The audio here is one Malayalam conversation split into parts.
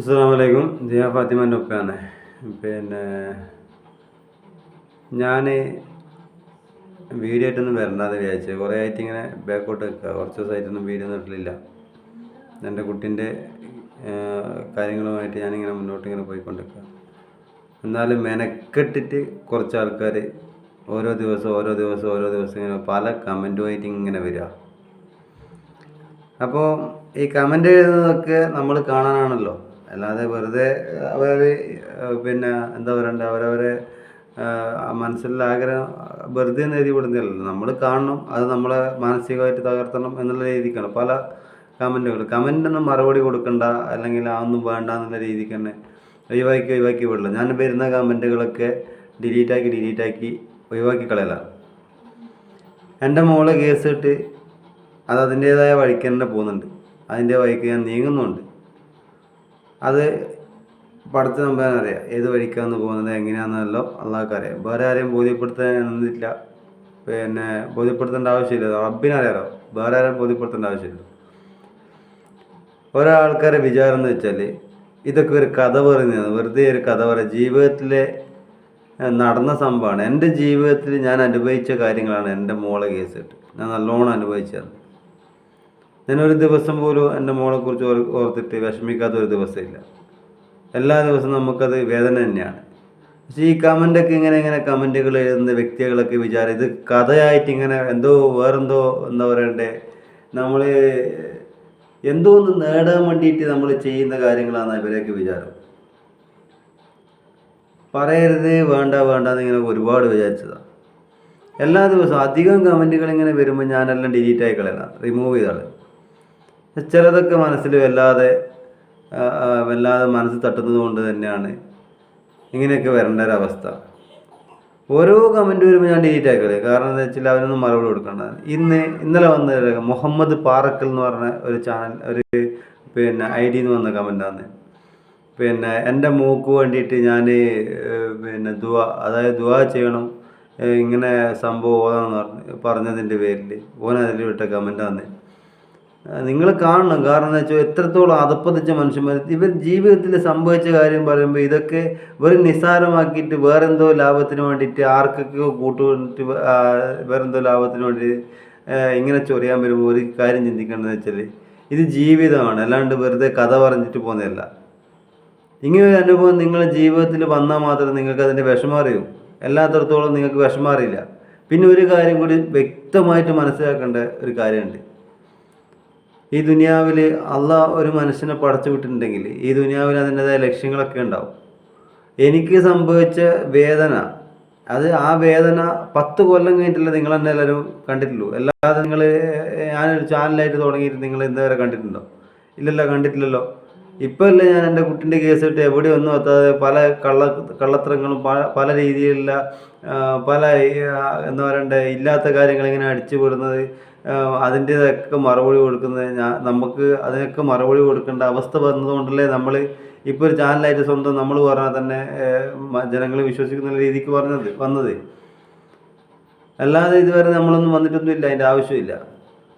അസ്സാമലൈക്കും ദിയ ഫാത്തിമന്റെ ഒപ്പയാണ് പിന്നെ ഞാൻ വീഡിയോ ആയിട്ടൊന്നും വരണ്ടെന്ന് വിചാരിച്ചത് കുറേ ആയിട്ട് ഇങ്ങനെ ബാക്കോട്ട് വെക്കുക കുറച്ച് ദിവസമായിട്ടൊന്നും വീഡിയോ നിട്ടില്ല എന്റെ കുട്ടീന്റെ കാര്യങ്ങളുമായിട്ട് ഞാനിങ്ങനെ മുന്നോട്ട് ഇങ്ങനെ പോയിക്കൊണ്ടിരിക്കുക എന്നാലും മെനക്കെട്ടിട്ട് കുറച്ച് ആൾക്കാർ ഓരോ ദിവസം ഓരോ ദിവസം ഓരോ ദിവസം ഇങ്ങനെ പല കമന്റുമായിട്ട് ഇങ്ങനെ വരിക. അപ്പോൾ ഈ കമന്റ് എഴുതുന്നതൊക്കെ നമ്മൾ കാണാനാണല്ലോ. അല്ലാതെ വെറുതെ അവർ പിന്നെ എന്താ പറയണ്ടേ അവരവരെ മനസ്സിലുള്ള ആഗ്രഹം വെറുതെ എഴുതി വിടുന്നില്ലല്ലോ നമ്മൾ കാണണം അത് നമ്മളെ മാനസികമായിട്ട് തകർത്തണം എന്നുള്ള രീതിക്കാണ് പല കമന്റുകൾ കമന്റൊന്നും മറുപടി കൊടുക്കണ്ട അല്ലെങ്കിൽ അതൊന്നും വേണ്ട എന്നുള്ള രീതിക്ക് തന്നെ ഒഴിവാക്കി ഒഴിവാക്കി വിടില്ല ഞാൻ വരുന്ന കമന്റുകളൊക്കെ ഡിലീറ്റാക്കി ഡിലീറ്റാക്കി ഒഴിവാക്കി കളയലാണ് എന്റെ മോളെ കേസ് ഇട്ട് അത് അതിന്റേതായ വഴിക്ക് തന്നെ പോകുന്നുണ്ട്. അതിന്റെ വഴിക്ക് ഞാൻ നീങ്ങുന്നുണ്ട്. അത് പടത്ത് നമ്പാൻ അറിയാം. ഏത് വഴിക്കാന്ന് പോകുന്നത് എങ്ങനെയാണെന്നല്ലോ അള്ളാഹ്ക്ക് അറിയാം. വേറെ ആരെയും ബോധ്യപ്പെടുത്താൻ നിന്നില്ല പിന്നെ ബോധ്യപ്പെടുത്തേണ്ട ആവശ്യമില്ല. റബ്ബിനറിയാലോ വേറെ ആരെയും ബോധ്യപ്പെടുത്തേണ്ട ആവശ്യമില്ല. ഒരാൾക്കാരെ വിചാരം എന്ന് വെച്ചാൽ ഇതൊക്കെ ഒരു കഥ പറയുന്നതാണ്. വെറുതെ ഒരു കഥ പറയുക ജീവിതത്തിലെ നടന്ന സംഭവമാണ്. എന്റെ ജീവിതത്തിൽ ഞാൻ അനുഭവിച്ച കാര്യങ്ങളാണ് എന്റെ മോളെ കേസിട്ട് ഞാൻ നല്ലോണം അനുഭവിച്ചത് ഞാൻ ഒരു ദിവസം പോലും എന്റെ മോളെക്കുറിച്ച് ഓർ ഓർത്തിട്ട് വിഷമിക്കാത്ത ഒരു ദിവസമില്ല. എല്ലാ ദിവസവും നമുക്കത് വേദന തന്നെയാണ്. പക്ഷേ ഈ കമന്റൊക്കെ ഇങ്ങനെ ഇങ്ങനെ കമന്റുകൾ എഴുതുന്ന വ്യക്തികളൊക്കെ വിചാരം ഇത് കഥയായിട്ട് ഇങ്ങനെ എന്തോ വേറെന്തോ എന്താ പറയണ്ടേ നമ്മൾ എന്തോ ഒന്ന് നേടാൻ വേണ്ടിയിട്ട് നമ്മൾ ചെയ്യുന്ന കാര്യങ്ങളാണ് ഇവരെയൊക്കെ വിചാരം. പറയരുത് വേണ്ട വേണ്ട എന്നിങ്ങനെ ഒരുപാട് വിചാരിച്ചതാണ് എല്ലാ ദിവസവും അധികം കമന്റുകൾ ഇങ്ങനെ വരുമ്പോൾ ഞാനെല്ലാം ഡിലീറ്റ് ആയി കളയണം റിമൂവ് ചെയ്താണ് ചിലതൊക്കെ മനസ്സിൽ വല്ലാതെ വല്ലാതെ മനസ്സ് തട്ടുന്നത് കൊണ്ട് തന്നെയാണ് ഇങ്ങനെയൊക്കെ വരേണ്ട ഒരവസ്ഥ ഓരോ കമന്റ് വരുമ്പോൾ ഞാൻ ഡിലീറ്റ് ആക്കൽ. കാരണം എന്താ വെച്ചാൽ അവനൊന്നും മറുപടി കൊടുക്കണ്ട ഇന്ന് ഇന്നലെ വന്ന മുഹമ്മദ് പാറക്കൽ എന്ന് പറഞ്ഞ ഒരു ചാനൽ ഒരു പിന്നെ ഐ ഡി എന്ന് വന്ന കമന്റാണ് പിന്നെ എന്റെ മൂക്ക് വേണ്ടിയിട്ട് ഞാൻ പിന്നെ ദുവ അതായത് ദുവ ചെയ്യണം ഇങ്ങനെ സംഭവം ഓതാണെന്ന് പറഞ്ഞു പറഞ്ഞതിന്റെ പേരിൽ ഓൻ അതിൽ വിട്ട കമന്റാണ് നിങ്ങൾ കാണണം. കാരണം എന്താ വെച്ചാൽ എത്രത്തോളം അതപ്പതിച്ച മനുഷ്യന്മാർ ഇവർ ജീവിതത്തിൽ സംഭവിച്ച കാര്യം പറയുമ്പോൾ ഇതൊക്കെ വെറും നിസ്സാരമാക്കിയിട്ട് വേറെന്തോ ലാഭത്തിന് വേണ്ടിയിട്ട് ആർക്കൊക്കെയോ കൂട്ടുകൊണ്ടിട്ട് വേറെന്തോ ലാഭത്തിന് വേണ്ടി ഇങ്ങനെ ചൊറിയാൻ വരുമ്പോൾ ഒരു കാര്യം ചിന്തിക്കേണ്ടതെന്ന് വെച്ചാൽ ഇത് ജീവിതമാണ്. അല്ലാണ്ട് വെറുതെ കഥ പറഞ്ഞിട്ട് പോകുന്നതല്ല. ഇങ്ങനെ ഒരു അനുഭവം നിങ്ങളുടെ ജീവിതത്തിൽ വന്നാൽ മാത്രമേ നിങ്ങൾക്ക് അതിന്റെ വിഷമം അറിയൂ. എല്ലാത്തടത്തോളം നിങ്ങൾക്ക് വിഷമം അറിയില്ല. പിന്നെ ഒരു കാര്യം കൂടി വ്യക്തമായിട്ട് മനസ്സിലാക്കേണ്ട ഒരു കാര്യമുണ്ട്. ഈ ദുനിയാവിൽ അള്ളാഹ് ഒരു മനുഷ്യനെ പടച്ചു വിട്ടിട്ടുണ്ടെങ്കിൽ ഈ ദുനിയാവിൽ അതിന്റെതായ ലക്ഷ്യങ്ങളൊക്കെ ഉണ്ടാവും. എനിക്ക് സംഭവിച്ച വേദന അത് ആ വേദന പത്ത് കൊല്ലം കഴിഞ്ഞിട്ടില്ല നിങ്ങൾ തന്നെ എല്ലാവരും കണ്ടിട്ടുള്ളൂ. അല്ലാതെ നിങ്ങൾ ഞാനൊരു ചാനലായിട്ട് തുടങ്ങിയിട്ട് നിങ്ങൾ ഇതുവരെ കണ്ടിട്ടുണ്ടോ? ഇല്ലല്ലോ കണ്ടിട്ടില്ലല്ലോ. ഇപ്പം അല്ലേ ഞാൻ എന്റെ കുട്ടിന്റെ കേസ് ഇട്ട് എവിടെ ഒന്നും എത്താതെ പല കള്ള കള്ളത്തരങ്ങളും പല പല രീതിയിലുള്ള പല എന്താ പറയണ്ടേ ഇല്ലാത്ത കാര്യങ്ങൾ ഇങ്ങനെ അടിച്ചു വിടുന്നത് അതിന്റെതൊക്കെ മറുപടി കൊടുക്കുന്നത് ഞാൻ നമുക്ക് അതിനൊക്കെ മറുപടി കൊടുക്കേണ്ട അവസ്ഥ വന്നതുകൊണ്ടല്ലേ നമ്മൾ ഇപ്പോൾ ഒരു ചാനലായിട്ട് സ്വന്തം നമ്മൾ പറഞ്ഞാൽ തന്നെ ജനങ്ങൾ വിശ്വസിക്കുന്ന രീതിക്ക് പറഞ്ഞത് വന്നത്. അല്ലാതെ ഇതുവരെ നമ്മളൊന്നും വന്നിട്ടൊന്നും ഇല്ല അതിന്റെ ആവശ്യമില്ല.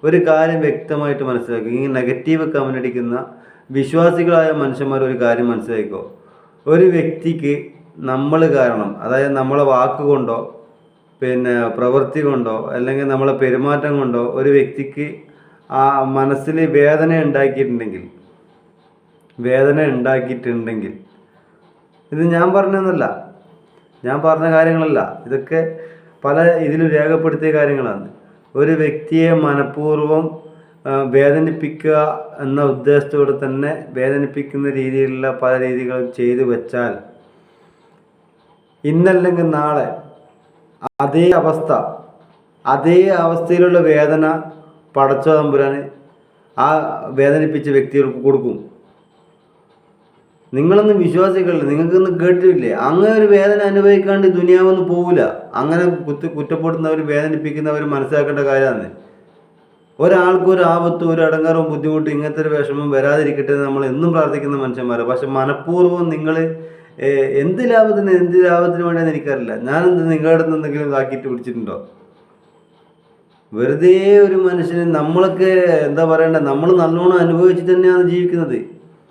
ഒരു കാര്യം വ്യക്തമായിട്ട് മനസ്സിലാക്കുക. ഈ നെഗറ്റീവ് കമന്റ് അടിക്കുന്ന വിശ്വാസികളായ മനുഷ്യന്മാർ ഒരു കാര്യം മനസ്സിലാക്കിക്കോ. ഒരു വ്യക്തിക്ക് നമ്മൾ കാരണം അതായത് നമ്മളെ വാക്കുകൊണ്ടോ പിന്നെ പ്രവൃത്തി കൊണ്ടോ അല്ലെങ്കിൽ നമ്മളെ പെരുമാറ്റം കൊണ്ടോ ഒരു വ്യക്തിക്ക് ആ മനസ്സിൽ വേദന ഉണ്ടാക്കിയിട്ടുണ്ടെങ്കിൽ വേദന ഉണ്ടാക്കിയിട്ടുണ്ടെങ്കിൽ ഇത് ഞാൻ പറഞ്ഞതൊന്നുമല്ല ഞാൻ പറഞ്ഞ കാര്യങ്ങളല്ല. ഇതൊക്കെ പല ഇതിലും രേഖപ്പെടുത്തിയ കാര്യങ്ങളാണ്. ഒരു വ്യക്തിയെ മനഃപൂർവം വേദനിപ്പിക്കുക എന്ന ഉദ്ദേശത്തോടെ തന്നെ വേദനിപ്പിക്കുന്ന രീതിയിലുള്ള പല രീതികളും ചെയ്തു വെച്ചാൽ ഇന്നല്ലെങ്കിൽ നാളെ അതേ അവസ്ഥ അതേ അവസ്ഥയിലുള്ള വേദന പടച്ച തമ്പുരാന് ആ വേദനിപ്പിച്ച വ്യക്തികൾക്ക് കൊടുക്കും. നിങ്ങളൊന്നും വിശ്വാസികളില്ല? നിങ്ങൾക്കൊന്നും കേട്ടിട്ടില്ലേ? അങ്ങനെ ഒരു വേദന അനുഭവിക്കാണ്ട് ദുനിയാവൊന്നും പോവില്ല അങ്ങനെ കുത്തി കുറ്റപ്പെടുന്നവർ വേദനിപ്പിക്കുന്നവർ മനസ്സിലാക്കേണ്ട കാര്യമാണ്. ഒരാൾക്കും ഒരു ആപത്തും ഒരു അടങ്ങാറും ബുദ്ധിമുട്ടും ഇങ്ങനത്തെ ഒരു വിഷമം വരാതിരിക്കട്ടെ നമ്മൾ എന്നും പ്രാർത്ഥിക്കുന്ന മനുഷ്യന്മാർ പക്ഷെ മനഃപൂർവം നിങ്ങൾ എന്ത് ലാഭത്തിന് എന്ത് ലാഭത്തിന് വേണ്ടിയെന്ന് എനിക്കറിയില്ല. ഞാനെന്ത് നിങ്ങളുടെ അടുത്ത് എന്തെങ്കിലും ഇതാക്കിയിട്ട് പിടിച്ചിട്ടുണ്ടോ? വെറുതെ ഒരു മനുഷ്യന് നമ്മളൊക്കെ എന്താ പറയണ്ടേ നമ്മൾ നല്ലോണം അനുഭവിച്ച് തന്നെയാണ് ജീവിക്കുന്നത്.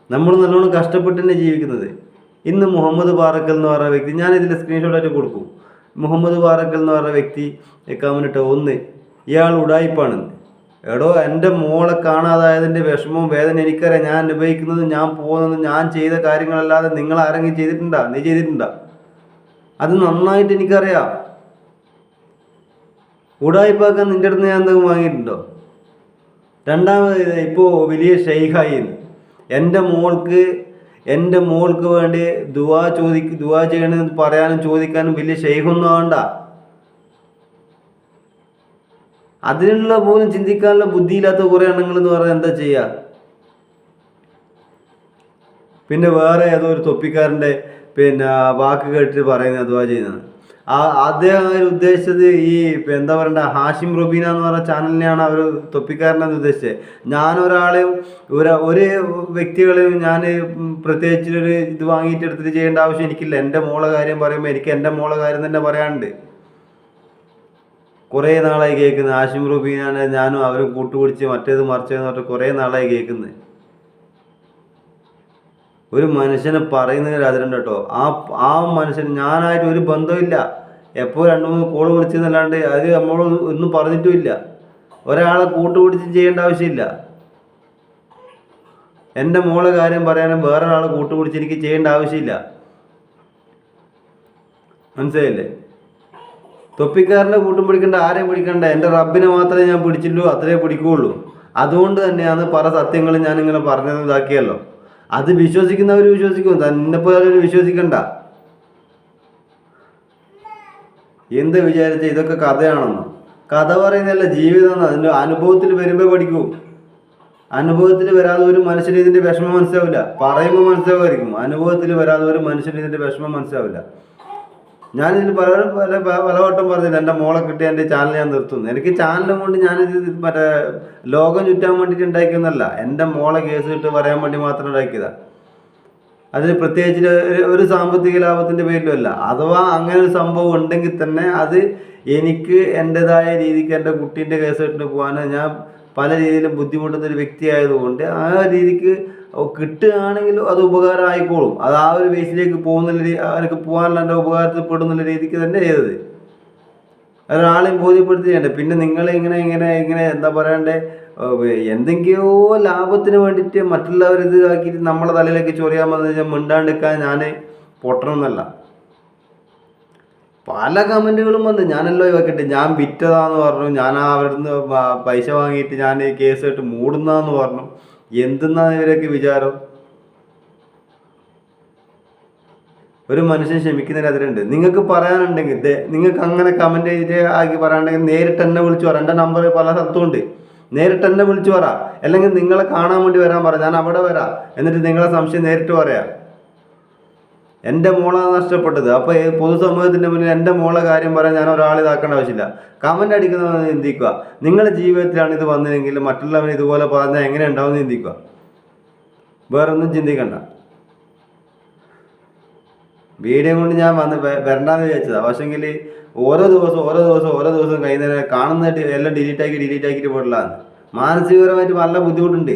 നമ്മൾ നല്ലോണം കഷ്ടപ്പെട്ട് തന്നെ ജീവിക്കുന്നത്. ഇന്ന് മുഹമ്മദ് പാറക്കൽ എന്ന് പറയുന്ന വ്യക്തി ഞാൻ ഇതിൽ സ്ക്രീൻഷോട്ടായിട്ട് കൊടുക്കും. മുഹമ്മദ് പാറക്കൽ എന്ന് പറയുന്ന വ്യക്തി കമനിട്ട ഒന്ന് ഇയാൾ ഉടായിപ്പാണെന്ന് എടോ എന്റെ മോളെ കാണാതായതിന്റെ വിഷമവും വേദന എനിക്കറിയാം. ഞാൻ അനുഭവിക്കുന്നതും ഞാൻ പോകുന്നതും ഞാൻ ചെയ്ത കാര്യങ്ങളല്ലാതെ നിങ്ങൾ ആരെങ്കിലും ചെയ്തിട്ടുണ്ടാ? നീ ചെയ്തിട്ടുണ്ടാ? അത് നന്നായിട്ട് എനിക്കറിയാം. ഉടായിപ്പാക്കാൻ നിന്റെ അടുത്ത് ഞാൻ എന്തെങ്കിലും വാങ്ങിയിട്ടുണ്ടോ? രണ്ടാമത് ഇപ്പോൾ വലിയ ഷെയ്ഖായി എന്റെ മോൾക്ക് എന്റെ മോൾക്ക് വേണ്ടി ദുവാ ചോദി ദുവാ ചെയ്യണമെന്ന് പറയാനും ചോദിക്കാനും വലിയ ഷെയ്ഖൊന്നും ആവണ്ട. അതിനുള്ള പോലും ചിന്തിക്കാനുള്ള ബുദ്ധിയില്ലാത്ത കുറേ എണ്ണങ്ങൾ എന്ന് പറഞ്ഞാൽ എന്താ ചെയ്യുക പിന്നെ വേറെ ഏതോ ഒരു തൊപ്പിക്കാരന്റെ പിന്നെ വാക്ക് കേട്ടിട്ട് പറയുന്നത് അതുവാ ചെയ്യുന്നത്. ആ അദ്ദേഹം അവർ ഉദ്ദേശിച്ചത് ഈ ഇപ്പം എന്താ പറയണ്ട ഹാഷിം റുബീന എന്ന് പറഞ്ഞ ചാനലിനെയാണ് അവർ തൊപ്പിക്കാരനെന്ന് ഉദ്ദേശിച്ചത്. ഞാനൊരാളെയും ഒരു ഒരു വ്യക്തികളെയും ഞാൻ പ്രത്യേകിച്ച് ഒരു ഇത് വാങ്ങിയിട്ട് എടുത്തിട്ട് ചെയ്യേണ്ട ആവശ്യം എനിക്കില്ല. എന്റെ മോളെ കാര്യം പറയുമ്പോൾ എനിക്ക് എന്റെ മോളെ കാര്യം തന്നെ പറയാനുണ്ട്. കുറേ നാളായി കേൾക്കുന്നത്. ആശിം റുബീനാണ് ഞാനും അവരും കൂട്ടുപിടിച്ച് മറ്റേത് മറിച്ചതെന്ന് പറഞ്ഞിട്ട് കുറേ നാളായി കേൾക്കുന്നത്. ഒരു മനുഷ്യനെ പറയുന്നതിൽ അതിലുണ്ട് കേട്ടോ. ആ ആ മനുഷ്യൻ ഞാനായിട്ട് ഒരു ബന്ധമില്ല എപ്പോൾ രണ്ട് മൂന്ന് കോൾ വിളിച്ചെന്നല്ലാണ്ട് അത് നമ്മളോട് ഒന്നും പറഞ്ഞിട്ടുമില്ല ഒരാളെ കൂട്ടുപിടിച്ച് ചെയ്യേണ്ട ആവശ്യമില്ല. എന്റെ മോളെ കാര്യം പറയാനും വേറെ കൂട്ടുപിടിച്ച് എനിക്ക് ചെയ്യേണ്ട ആവശ്യമില്ല. മനസ്സിലായില്ലേ? തൊപ്പിക്കാരനെ കൂട്ടും പിടിക്കണ്ട ആരെയും പിടിക്കണ്ട എന്റെ റബ്ബിനെ മാത്രമേ ഞാൻ പിടിച്ചുള്ളൂ അത്രേ പിടിക്കുകയുള്ളൂ. അതുകൊണ്ട് തന്നെയാണ് പല സത്യങ്ങളും ഞാൻ ഇങ്ങനെ പറഞ്ഞത് ഇതാക്കിയല്ലോ. അത് വിശ്വസിക്കുന്നവർ വിശ്വസിക്കും തന്നെ പോലെ വിശ്വസിക്കണ്ട. എന്ത് വിചാരിച്ച ഇതൊക്കെ കഥയാണെന്നോ. കഥ പറയുന്നതല്ല ജീവിതം അതിന്റെ അനുഭവത്തിൽ വരുമ്പോൾ പഠിക്കൂ. അനുഭവത്തിൽ വരാതെ ഒരു മനുഷ്യന് ഇതിന്റെ വിഷമം മനസ്സിലാവില്ല. പറയുമ്പോൾ മനസ്സിലാവുമായിരിക്കും അനുഭവത്തിൽ വരാതെ ഒരു മനുഷ്യന് ഇതിന്റെ വിഷമം മനസ്സിലാവില്ല. ഞാനിതിൽ പല പല പലവട്ടം പറഞ്ഞില്ല എന്റെ മോളെ കിട്ടി എന്റെ ചാനൽ ഞാൻ നിർത്തുന്നു. എനിക്ക് ചാനലും കൊണ്ട് ഞാനിത് മറ്റേ ലോകം ചുറ്റാൻ വേണ്ടിയിട്ട് ഉണ്ടാക്കിയെന്നല്ല എന്റെ മോളെ കേസ് ഇട്ട് പറയാൻ വേണ്ടി മാത്രം ഉണ്ടാക്കിയതാണ് അതിന് പ്രത്യേകിച്ച് ഒരു- സാമ്പത്തിക ലാഭത്തിന്റെ പേരിലും അല്ല. അഥവാ അങ്ങനെ ഒരു സംഭവം ഉണ്ടെങ്കിൽ തന്നെ അത് എനിക്ക് എന്റെതായ രീതിക്ക് എന്റെ കുട്ടീന്റെ കേസ് ഇട്ട് പോകാൻ ഞാൻ പല രീതിയിലും ബുദ്ധിമുട്ടുന്ന ഒരു വ്യക്തി ആയതുകൊണ്ട് ആ രീതിക്ക് കിട്ടുകയാണെങ്കിൽ അത് ഉപകാരം ആയിക്കോളും അത് ആ ഒരു ബേസിലേക്ക് പോകുന്ന എനിക്ക് പോകാനുള്ള എന്റെ ഉപകാരത്തിൽ പെടുന്നുള്ള രീതിക്ക് തന്നെ ചെയ്തത്. ഒരാളെയും ബോധ്യപ്പെടുത്തി പിന്നെ നിങ്ങൾ ഇങ്ങനെ ഇങ്ങനെ ഇങ്ങനെ എന്താ പറയണ്ടേ? എന്തെങ്കിലോ ലാഭത്തിന് വേണ്ടിയിട്ട് മറ്റുള്ളവർ ഇത് ആക്കിയിട്ട് നമ്മളെ തലയിലേക്ക് ചൊറിയാൻ വന്നു കഴിഞ്ഞാൽ മിണ്ടാണ്ടിരിക്കാൻ ഞാൻ പൊട്ടണമെന്നല്ല. പല കമന്റുകളും വന്ന്. ഞാനല്ലോ വെക്കട്ടെ ഞാൻ വിറ്റതാന്ന് പറഞ്ഞു. ഞാൻ അവരുടെ പൈസ വാങ്ങിയിട്ട് ഞാൻ കേസ് ഇട്ട് മൂടുന്നതെന്ന് പറഞ്ഞു. എന്തെന്നാണ് ഇവരൊക്കെ വിചാരം? ഒരു മനുഷ്യൻ ക്ഷമിക്കുന്നതിന് അതിലുണ്ട്. നിങ്ങൾക്ക് പറയാനുണ്ടെങ്കിൽ നിങ്ങൾക്ക് അങ്ങനെ കമന്റ് ചെയ്തിട്ട് ആക്കി പറയാനുണ്ടെങ്കിൽ നേരിട്ട് എന്നെ വിളിച്ചു പറ. എന്റെ നമ്പർ പല സ്ഥലത്തും ഉണ്ട്. നേരിട്ട് എന്നെ വിളിച്ചു പറ. അല്ലെങ്കിൽ നിങ്ങളെ കാണാൻ വേണ്ടി വരാൻ പറ. ഞാൻ അവിടെ വരാം. എന്നിട്ട് നിങ്ങളെ സംശയം നേരിട്ട് പറയാം. എന്റെ മോളാണ് നഷ്ടപ്പെട്ടത്. അപ്പോൾ പൊതുസമൂഹത്തിന്റെ മുന്നിൽ എന്റെ മോളെ കാര്യം പറയാൻ ഞാൻ ഒരാൾ ഇതാക്കേണ്ട ആവശ്യമില്ല. കമന്റ് അടിക്കുന്നത് ചിന്തിക്കുക. നിങ്ങളുടെ ജീവിതത്തിലാണ് ഇത് വന്നതെങ്കിൽ മറ്റുള്ളവർ ഇതുപോലെ പറഞ്ഞാൽ എങ്ങനെ ഉണ്ടാവും ചിന്തിക്കുക. വേറൊന്നും ചിന്തിക്കണ്ട. വീഡിയോ കൊണ്ട് ഞാൻ വന്ന് വരണ്ടാന്ന് വിചാരിച്ചതാണ് പക്ഷെങ്കിൽ ഓരോ ദിവസവും ഓരോ ദിവസവും ഓരോ ദിവസവും കഴിയുന്നതിനെ കാണുന്ന എല്ലാം ഡിലീറ്റ് ആക്കി ഡിലീറ്റ് ആക്കിയിട്ട് പോയിട്ടുള്ളതാണ്. മാനസികപരമായിട്ട് നല്ല ബുദ്ധിമുട്ടുണ്ട്.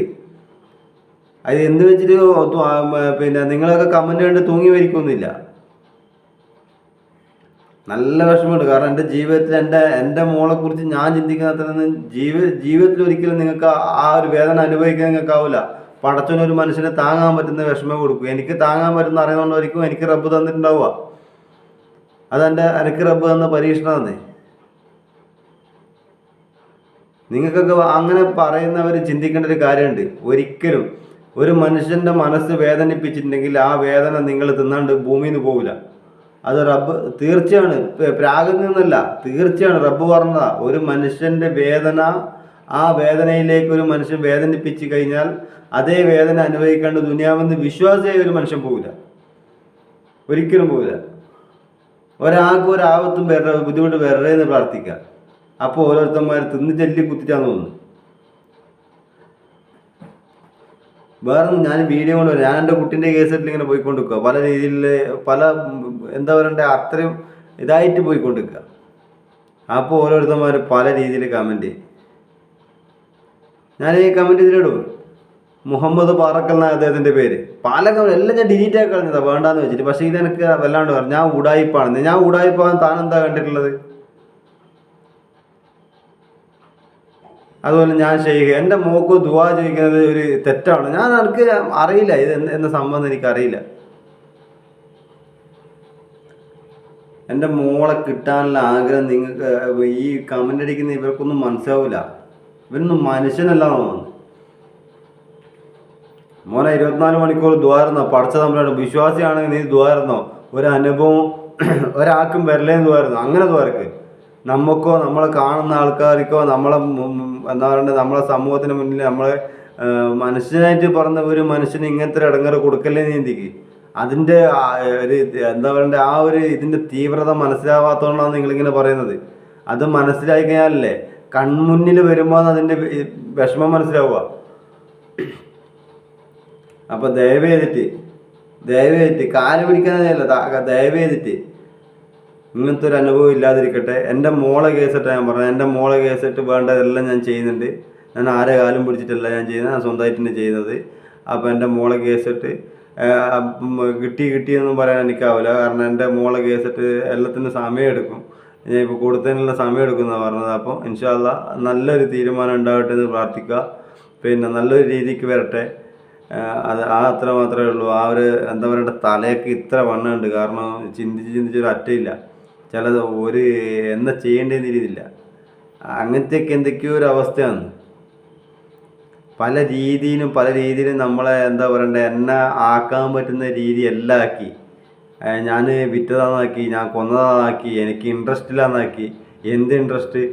അത് എന്ത് വെച്ചിട്ട് പിന്നെ നിങ്ങളൊക്കെ കമന്റ് കണ്ട് തൂങ്ങി വരിക്കൊന്നുമില്ല നല്ല വിഷമമുണ്ട്. കാരണം എന്റെ ജീവിതത്തിൽ എന്റെ എന്റെ മോളെക്കുറിച്ച് ഞാൻ ചിന്തിക്കുന്ന ജീവ ജീവിതത്തിൽ ഒരിക്കലും നിങ്ങൾക്ക് ആ- ഒരു വേദന അനുഭവിക്കാൻ നിങ്ങൾക്കാവില്ല പടച്ചവന് ഒരു മനുഷ്യനെ താങ്ങാൻ പറ്റുന്ന വിഷമം കൊടുക്കും. എനിക്ക് താങ്ങാൻ പറ്റുന്ന അറിയുന്നതുകൊണ്ടായിരിക്കും എനിക്ക് റബ്ബ് തന്നിട്ടുണ്ടാവുക. അതെന്റെ എനിക്ക് റബ്ബ് തന്ന പരീക്ഷണമാണ്. നിങ്ങൾക്കൊക്കെ അങ്ങനെ പറയുന്നവർ ചിന്തിക്കേണ്ട ഒരു കാര്യമുണ്ട്. ഒരിക്കലും ഒരു മനുഷ്യന്റെ മനസ്സ് വേദനിപ്പിച്ചിട്ടുണ്ടെങ്കിൽ ആ വേദന നിങ്ങൾ തിന്നാണ്ട് ഭൂമിയിൽ നിന്ന് പോവില്ല. അത് റബ്ബ് തീർച്ചയാണ്. പ്രാഗിൽ നിന്നല്ല തീർച്ചയാണ് റബ്ബ് പറഞ്ഞതാ. ഒരു മനുഷ്യന്റെ വേദന ആ വേദനയിലേക്ക് ഒരു മനുഷ്യൻ വേദനിപ്പിച്ച് കഴിഞ്ഞാൽ അതേ വേദന അനുഭവിക്കേണ്ട ദുനിയാവെന്ന് വിശ്വാസിയായി ഒരു മനുഷ്യൻ പോവില്ല. ഒരിക്കലും പോവില്ല. ഒരാൾക്കും ഒരാപത്തും വേറെ ബുദ്ധിമുട്ട് വേറെ എന്ന് പ്രാർത്ഥിക്കുക. അപ്പോൾ ഓരോരുത്തന്മാർ തിന്ന് ചെല്ലി കുത്തിച്ചാന്ന് തോന്നുന്നു. വേറെ ഒന്നും ഞാൻ വീഡിയോ കൊണ്ട്. ഞാൻ എന്റെ കുട്ടീന്റെ കേസിൽ ഇങ്ങനെ പോയിക്കൊണ്ടിരിക്കുക പല രീതിയിൽ പല എന്താ പറയണ്ടേ അത്രയും ഇതായിട്ട് പോയിക്കൊണ്ടിരിക്കുക അപ്പോൾ ഓരോരുത്തന്മാർ പല രീതിയിൽ കമന്റ് ഞാൻ ഈ കമന്റ് ഇതിലിടും. മുഹമ്മദ് പാറക്കൽ എന്ന അദ്ദേഹത്തിന്റെ പേര്. പല കമന്റ് എല്ലാം ഞാൻ ഡിലീറ്റ് ആക്കി കളഞ്ഞതാണ് വേണ്ടാന്ന് വെച്ചിട്ട്. പക്ഷേ ഇതെനിക്ക് വല്ലാണ്ട് പറഞ്ഞു ഞാൻ ഉടായിപ്പാണെന്ന്. ഞാൻ ഉടായിപ്പാൻ താൻ എന്താ കണ്ടിട്ടുള്ളത്? അതുപോലെ ഞാൻ ചെയ്യുക. എന്റെ മോക്ക് ദുവാ ചോദിക്കുന്നത് ഒരു തെറ്റാണ്. ഞാൻ എനിക്ക് അറിയില്ല. ഇത് എന്ന സംഭവം എനിക്കറിയില്ല. എന്റെ മോളെ കിട്ടാനുള്ള ആഗ്രഹം നിങ്ങൾക്ക് ഈ കമന്റ് അടിക്കുന്ന ഇവർക്കൊന്നും മനസ്സിലാവില്ല ഇവരൊന്നും മനുഷ്യനല്ല തോന്നുന്നു. മോനെ ഇരുപത്തിനാല് മണിക്കൂർ ദ്വാരുന്നോ പഠിച്ച തമ്മിലാണ് വിശ്വാസിയാണെങ്കിൽ നീ ദ്വാരുന്നോ ഒരു അനുഭവം ഒരാൾക്കും വരലേന്ന് ദ്വാരുന്നു അങ്ങനെ ദ്വാരക്ക് നമുക്കോ നമ്മളെ കാണുന്ന ആൾക്കാർക്കോ നമ്മളെ എന്താ പറയണ്ടത് നമ്മളെ സമൂഹത്തിന് മുന്നിൽ നമ്മളെ മനുഷ്യനായിട്ട് പറഞ്ഞ ഒരു മനുഷ്യന് ഇങ്ങനത്തെ ഒരു ഇടങ്ങറ് കൊടുക്കല്ലേ നീന്തിക്ക് അതിന്റെ ഒരു എന്താ പറയണ്ടേ ആ ഒരു ഇതിന്റെ തീവ്രത മനസ്സിലാവാത്തതുകൊണ്ടാണ് നിങ്ങളിങ്ങനെ പറയുന്നത്. അത് മനസ്സിലായി കഴിഞ്ഞാലല്ലേ കൺമുന്നിൽ വരുമ്പോൾ അതിന്റെ വിഷമം മനസ്സിലാവുക. അപ്പൊ ദയവ് ചെയ്തിട്ട് ദയവ് ചെയ്തിട്ട് കാൽ പിടിക്കുന്നതല്ല ദയവ് ചെയ്തിട്ട് ഇങ്ങനത്തെ ഒരു അനുഭവം ഇല്ലാതിരിക്കട്ടെ. എന്റെ മോളെ കേസിട്ട് ഞാൻ പറഞ്ഞത്. എന്റെ മോളെ കേസിട്ട് വേണ്ടതെല്ലാം ഞാൻ ചെയ്യുന്നുണ്ട്. ഞാൻ ആരെ കാലും പിടിച്ചിട്ടല്ല ഞാൻ ചെയ്യുന്നത്. ഞാൻ സ്വന്തമായിട്ട് തന്നെ ചെയ്യുന്നത്. അപ്പോൾ എന്റെ മോളെ കേസിട്ട് കിട്ടി കിട്ടിയെന്നും പറയാൻ എനിക്കാവില്ല. കാരണം എന്റെ മോളെ കേസിട്ട് എല്ലാത്തിനും സമയം എടുക്കും. ഞാൻ ഇപ്പോൾ കൊടുത്തതിനുള്ള സമയം എടുക്കുന്നതാണ് പറഞ്ഞത്. അപ്പോൾ ഇൻഷാല്ല നല്ലൊരു തീരുമാനം ഉണ്ടാവട്ടെ എന്ന് പ്രാർത്ഥിക്കുക. പിന്നെ നല്ലൊരു രീതിക്ക് വരട്ടെ. അത് ആ അത്ര മാത്രമേ ഉള്ളൂ. ആ ഒരു എന്താ പറയുക തലയൊക്കെ ഇത്ര വണ്ണമുണ്ട്. കാരണം ചിന്തിച്ച് ചിന്തിച്ചൊരു അറ്റയില്ല ചിലത് ഒരു എന്താ ചെയ്യേണ്ടതെന്ന് രീതിയില്ല അങ്ങനത്തെയൊക്കെ എന്തൊക്കെയോ ഒരു അവസ്ഥയാണ്. പല രീതിയിലും പല രീതിയിലും നമ്മളെ എന്താ പറയണ്ടേ എന്നെ ആക്കാൻ പറ്റുന്ന രീതി എല്ലാം ആക്കി. ഞാൻ വിറ്റതാന്നാക്കി ഞാൻ കൊന്നതാന്നാക്കി എനിക്ക് ഇൻട്രസ്റ്റ് ഇല്ലാന്നാക്കി എന്ത് ഇൻട്രസ്റ്റ്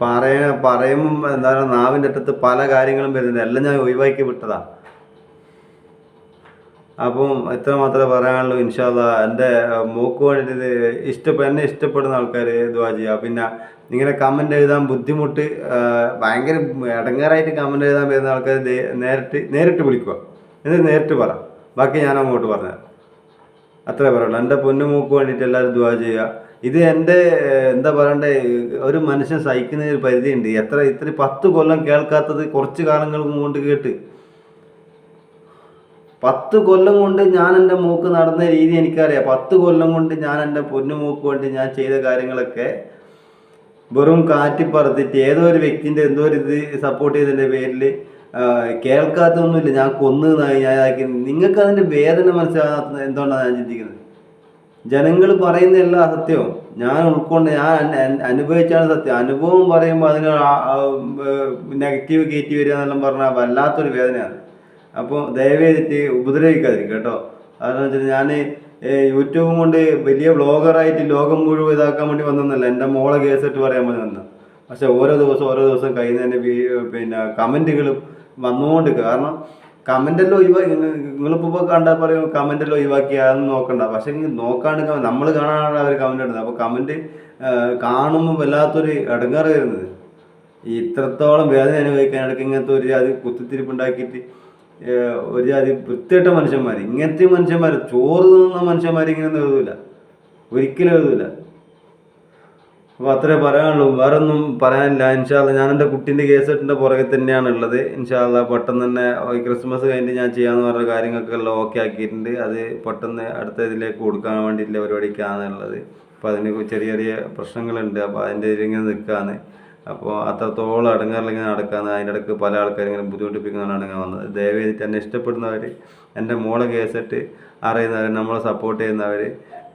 പറയ പറയുമ്പം എന്താ പറയുക നാവിന്റെ അറ്റത്ത് പല കാര്യങ്ങളും വരുന്നുണ്ട്. എല്ലാം ഞാൻ ഒഴിവാക്കി വിട്ടതാ. അപ്പം ഇത്ര മാത്രമേ പറയാനുള്ളൂ ഇൻഷാല്ല എന്റെ മോക്ക് വേണ്ടിയിട്ട് ഇഷ്ടപ്പെട്ട ഇഷ്ടപ്പെ എന്നെ ഇഷ്ടപ്പെടുന്ന ആൾക്കാർ ഇതുവാ ചെയ്യുക പിന്നെ ഇങ്ങനെ കമന്റ് എഴുതാൻ ബുദ്ധിമുട്ട് ഭയങ്കര ഇടങ്ങാറായിട്ട് കമന്റ് എഴുതാൻ വരുന്ന ആൾക്കാർ നേരിട്ട് നേരിട്ട് വിളിക്കുക എന്നിട്ട് നേരിട്ട് പറ. ബാക്കി ഞാൻ അങ്ങോട്ട് പറഞ്ഞുതരാം. അത്രേ പറയുള്ളൂ. എന്റെ പൊന്നു മൂക്ക് വേണ്ടിയിട്ട് എല്ലാവരും ദുവാ ചെയ്യുക ഇത് എന്റെ എന്താ പറയണ്ടേ ഒരു മനുഷ്യൻ സഹിക്കുന്ന ഒരു പരിധിയുണ്ട്. എത്ര ഇത്ര പത്ത് കൊല്ലം കേൾക്കാത്തത് കുറച്ച് കാലങ്ങൾ കൊണ്ട് കേട്ട് പത്ത് കൊല്ലം കൊണ്ട് ഞാൻ എന്റെ മൂക്ക് നടന്ന രീതി എനിക്കറിയാം. പത്ത് കൊല്ലം കൊണ്ട് ഞാൻ എന്റെ പൊന്നുമൂക്ക് കൊണ്ട് ഞാൻ ചെയ്ത കാര്യങ്ങളൊക്കെ വെറും കാറ്റി പറത്തിട്ട് ഏതോ ഒരു വ്യക്തിന്റെ എന്തോ ഒരു ഇത് സപ്പോർട്ട് ചെയ്തതിന്റെ പേരിൽ കേൾക്കാത്തൊന്നുമില്ല. ഞാൻ കൊന്നു ആക്കി. നിങ്ങൾക്ക് അതിന്റെ വേദന മനസ്സിലാകാത്ത എന്തുകൊണ്ടാണ് ഞാൻ ചിന്തിക്കുന്നത്? ജനങ്ങൾ പറയുന്ന എല്ലാ സത്യവും ഞാൻ ഉൾക്കൊണ്ട് ഞാൻ അന- അന- അനുഭവിച്ചാണ് സത്യം. അനുഭവം പറയുമ്പോൾ അതിന് നെഗറ്റീവ് കയറ്റി വരിക എന്നെല്ലാം പറഞ്ഞാൽ വല്ലാത്തൊരു വേദനയാണ്. അപ്പോൾ ദയവ് ചെയ്തിട്ട് ഉപദ്രവിക്കാതിരിക്കും കേട്ടോ. കാരണം വെച്ചാൽ ഞാൻ യൂട്യൂബും കൊണ്ട് വലിയ വ്ളോഗറായിട്ട് ലോകം മുഴുവൻ ഇതാക്കാൻ വേണ്ടി വന്നതല്ല. എന്റെ മോളെ കേസിട്ട് പറയാൻ വേണ്ടി വന്ന പക്ഷെ ഓരോ ദിവസം ഓരോ ദിവസം കഴിയുന്നതിന്റെ പിന്നെ കമന്റുകളും വന്നുകൊണ്ട് കാരണം കമന്റെല്ലാം ഒഴിവാക്കി നിങ്ങളിപ്പോൾ കണ്ടാൽ പറയും കമന്റെല്ലാം ഒഴിവാക്കി അതൊന്നും നോക്കണ്ട. പക്ഷെ നോക്കാണ്ട് നമ്മൾ കാണാനാണ് അവർ കമന്റ് ഇടുന്നത്. അപ്പോൾ കമന്റ് കാണുമ്പോൾ വല്ലാത്തൊരു ഇടങ്ങാറ് വരുന്നത്. ഇത്രത്തോളം വേദന അനുഭവിക്കാൻ ഇടയ്ക്ക് ഇങ്ങനത്തെ ഒരു അത് കുത്തിത്തിരിപ്പുണ്ടാക്കിയിട്ട് ഒരു ജാതി വൃത്തിയിട്ട മനുഷ്യന്മാർ ഇങ്ങനത്തെ മനുഷ്യന്മാർ ചോറ് തിന്നുന്ന മനുഷ്യന്മാർ ഇങ്ങനെ എഴുതൂല. ഒരിക്കലും എഴുതൂല. അപ്പോൾ അത്രേ പറയാനുള്ളൂ. വേറെ ഒന്നും പറയാനില്ല ഇൻഷാല്ല ഞാൻ എന്റെ കുട്ടീന്റെ കേസെട്ടിന്റെ പുറകെ തന്നെയാണ് ഉള്ളത്. ഇൻഷാല്ല പെട്ടെന്ന് തന്നെ ഈ ക്രിസ്മസ് കഴിഞ്ഞ് ഞാൻ ചെയ്യാന്ന് പറഞ്ഞ കാര്യങ്ങളൊക്കെ എല്ലാം ഓക്കെ ആക്കിയിട്ടുണ്ട്. അത് പെട്ടെന്ന് അടുത്ത ഇതിലേക്ക് കൊടുക്കാൻ വേണ്ടിയിട്ടുള്ള പരിപാടിക്കാണ് ഉള്ളത്. അതിന് ചെറിയ ചെറിയ പ്രശ്നങ്ങളുണ്ട്. അപ്പോൾ അതിന്റെ ഇതിലിങ്ങനെ നിൽക്കുകയാണ് അപ്പോൾ അത്രത്തോളം അടങ്ങാറില്ലെങ്കിൽ നടക്കാന്ന്. അതിന്റെ ഇടയ്ക്ക് പല ആൾക്കാരും ഇങ്ങനെ ബുദ്ധിമുട്ടിപ്പിക്കുന്നതാണ് ഇങ്ങനെ വന്നത്. ദയവേദിച്ച് എന്നെ ഇഷ്ടപ്പെടുന്നവർ എന്റെ മോളെ കേസിട്ട് അറിയുന്നവർ നമ്മളെ സപ്പോർട്ട് ചെയ്യുന്നവർ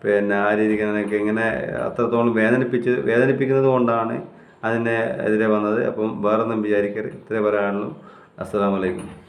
പിന്നെ ആ രീതിക്ക് ഇങ്ങനെ അത്രത്തോളം വേദനിപ്പിച്ച് വേദനിപ്പിക്കുന്നത് കൊണ്ടാണ് അതിനെ എതിരെ വന്നത്. അപ്പം വേറൊന്നും വിചാരിക്കരുത്. ഇത്രേ പറയാനുള്ളൂ. അസ്സാം അലൈക്കും.